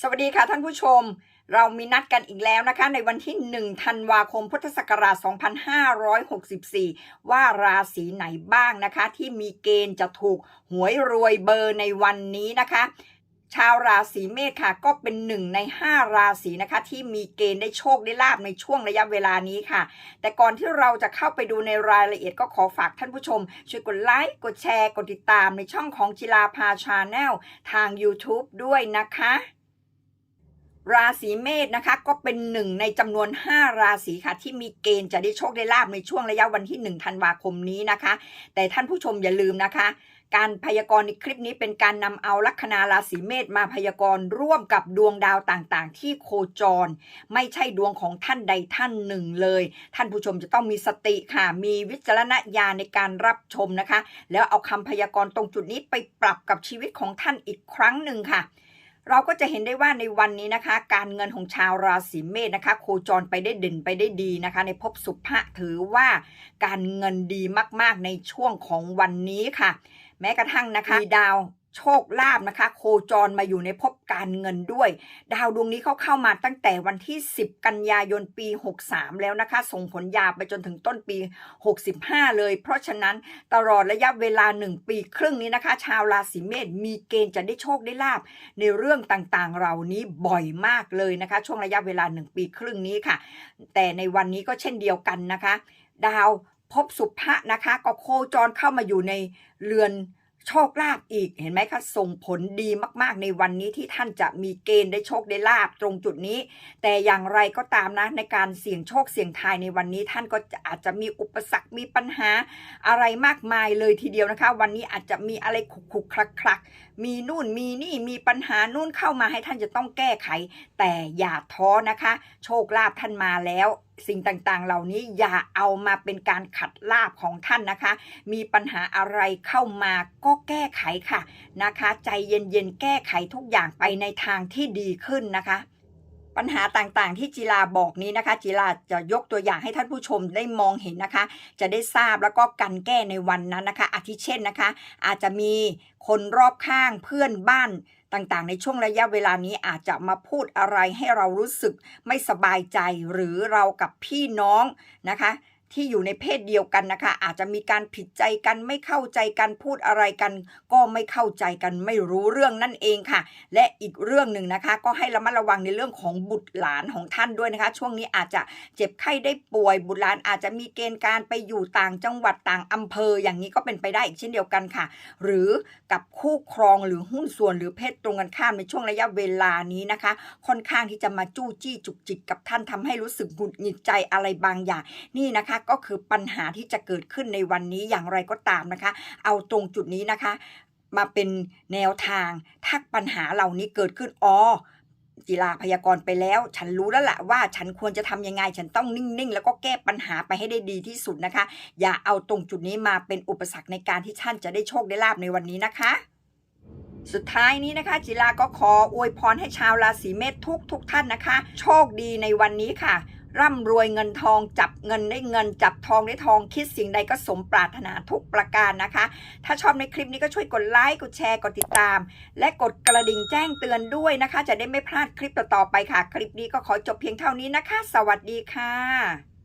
สวัสดีค่ะท่านผู้ชม เรามีนัดกันอีกแล้วนะคะ ในวันที่ 1 ธันวาคม พุทธศักราช 2564 ว่าราศีไหนบ้างนะคะ ที่มีเกณฑ์จะถูกหวยรวยเบอร์ในวันนี้นะคะ ชาวราศีเมษค่ะ ก็เป็นหนึ่งใน 5 ราศีนะคะ ที่มีเกณฑ์ได้โชคได้ลาบในช่วงระยะเวลานี้ค่ะ แต่ก่อนที่เราจะเข้าไปดูในรายละเอียดก็ขอฝากท่านผู้ชม ช่วยกดไลค์กดแชร์กดติดตามในช่องของจิลาพาชาแนลทาง YouTube ด้วยนะคะ ราศีเมษนะคะ ก็เป็นหนึ่งในจำนวน 5 ราศีค่ะ ที่มีเกณฑ์จะได้โชคได้ลาบในช่วงระยะวันที่1ธันวาคมนี้นะคะ แต่ท่านผู้ชมอย่าลืมนะคะ การพยากรณ์ในคลิปนี้เป็นการนำเอาลัคนาราศีเมษมาพยากรณ์ร่วมกับดวงดาวต่างๆ ที่โคจร ไม่ใช่ดวงของท่านใดท่านหนึ่งเลย ท่านผู้ชมจะต้องมีสติค่ะ มีวิจารณญาณในการรับชมนะคะ แล้วเอาคำพยากรณ์ตรงจุดนี้ไปปรับกับชีวิตของท่านอีกครั้งหนึ่งค่ะ เราก็จะเห็นได้ว่าในวันนี้นะคะ การเงินของชาวราศีเมษนะคะ โคจรไปได้เด่นไปได้ดีนะคะ ในภพสุภะถือว่าการเงินดีมากๆในช่วงของวันนี้ค่ะ แม้กระทั่งนะคะดาว โชคลาภนะคะ โคจรมาอยู่ในภพการเงินด้วย ดาวดวงนี้เขาเข้ามาตั้งแต่วันที่ 10 กันยายนปี 63 แล้วนะคะ ส่งผลยาวไปจนถึงต้นปี 65 เลย เพราะฉะนั้นตลอดระยะเวลา 1 ปีครึ่งนี้นะคะ ชาวราศีเมษมีเกณฑ์จะได้โชคได้ลาบในเรื่องต่างๆ เหล่านี้บ่อยมากเลยนะคะ ช่วงระยะเวลา 1 ปีครึ่งนี้ค่ะ แต่ในวันนี้ก็เช่นเดียวกันนะคะ ดาวพบสุภะนะคะ ก็โคจรเข้ามาอยู่ในเรือน โชคลาภอีกเห็นไหมคะส่งผลดีมาก ๆ ในวันนี้ที่ท่านจะมีเกณฑ์ได้โชคได้ลาบตรงจุดนี้ แต่อย่างไรก็ตามนะในการเสี่ยงโชคเสี่ยงทายในวันนี้ ท่านก็อาจจะมีอุปสรรคมีปัญหาอะไรมากมายเลยทีเดียวนะคะ วันนี้อาจจะมีอะไรขุกขุกคลักคลักมีนู่นมีนี่มีปัญหานู่นเข้ามาให้ท่านจะต้องแก้ไข แต่อย่าท้อนะคะ โชคลาภท่านมาแล้ว สิ่งต่างๆ เหล่านี้อย่าเอามาเป็นการขัดลาบของท่านนะคะ มีปัญหาอะไรเข้ามาก็แก้ไขค่ะนะคะ ใจเย็นๆแก้ไขทุกอย่างไปในทางที่ดีขึ้นนะคะ ปัญหาต่างๆ ที่จีลาบอกนี้นะคะ จีลาจะยกตัวอย่างให้ท่านผู้ชมได้มองเห็นนะคะ จะได้ทราบแล้วก็กันแก้ในวันนั้นนะคะอาทิเช่นนะคะ อาจจะมีคนรอบข้างเพื่อนบ้านต่างๆ ในช่วงระยะเวลานี้อาจจะมาพูดอะไรให้เรารู้สึกไม่สบายใจหรือเรากับพี่น้องนะคะ ที่อยู่ในเพศเดียวกันนะคะ อาจจะมีการผิดใจกันไม่เข้าใจกันพูดอะไรกัน ก็ไม่เข้าใจกันไม่รู้เรื่องนั่นเองค่ะ และอีกเรื่องหนึ่งนะคะ ก็ให้ระมัดระวังในเรื่องของบุตรหลานของท่านด้วยนะคะ ช่วงนี้อาจจะเจ็บไข้ได้ป่วย บุตรหลานอาจจะมีเกณฑ์การไปอยู่ต่างจังหวัดต่างอำเภอ อย่างนี้ก็เป็นไปได้อีกเช่นเดียวกันค่ะ หรือกับคู่ครองหรือหุ้นส่วนหรือเพศตรงกันข้ามในช่วงระยะเวลานี้นะคะ ค่อนข้างที่จะมาจู้จี้จุกจิกกับท่านทำให้รู้สึกหงุดหงิดใจอะไรบางอย่างนี่นะคะก็คือปัญหาที่จะเกิดขึ้นในวันนี้อย่างไรก็ตามนะคะ เอาตรงจุดนี้นะคะ มาเป็นแนวทางถ้าปัญหาเหล่านี้เกิดขึ้นอ๋อจิลาพยากรณ์ไปแล้ว ฉันรู้แล้วแหละว่าฉันควรจะทำยังไง ฉันต้องนิ่งๆ แล้วก็แก้ปัญหาไปให้ได้ดีที่สุดนะคะ อย่าเอาตรงจุดนี้มาเป็นอุปสรรคในการที่ท่านจะได้โชคได้ลาบในวันนี้นะคะ สุดท้ายนี้นะคะ จิลาก็ขออวยพรให้ชาวราศีเมษทุกทุกท่านนะคะ โชคดีในวันนี้ค่ะ ร่ำรวยเงินทองจับเงินได้เงิน จับทองได้ทองคิดสิ่งใดก็สมปรารถนาทุกประการนะคะ ถ้าชอบในคลิปนี้ก็ช่วยกดไลค์กดแชร์กดติดตาม และกดกระดิ่งแจ้งเตือนด้วยนะคะ จะได้ไม่พลาดคลิปต่อๆไปค่ะ คลิปนี้ก็ขอจบเพียงเท่านี้นะคะ สวัสดีค่ะ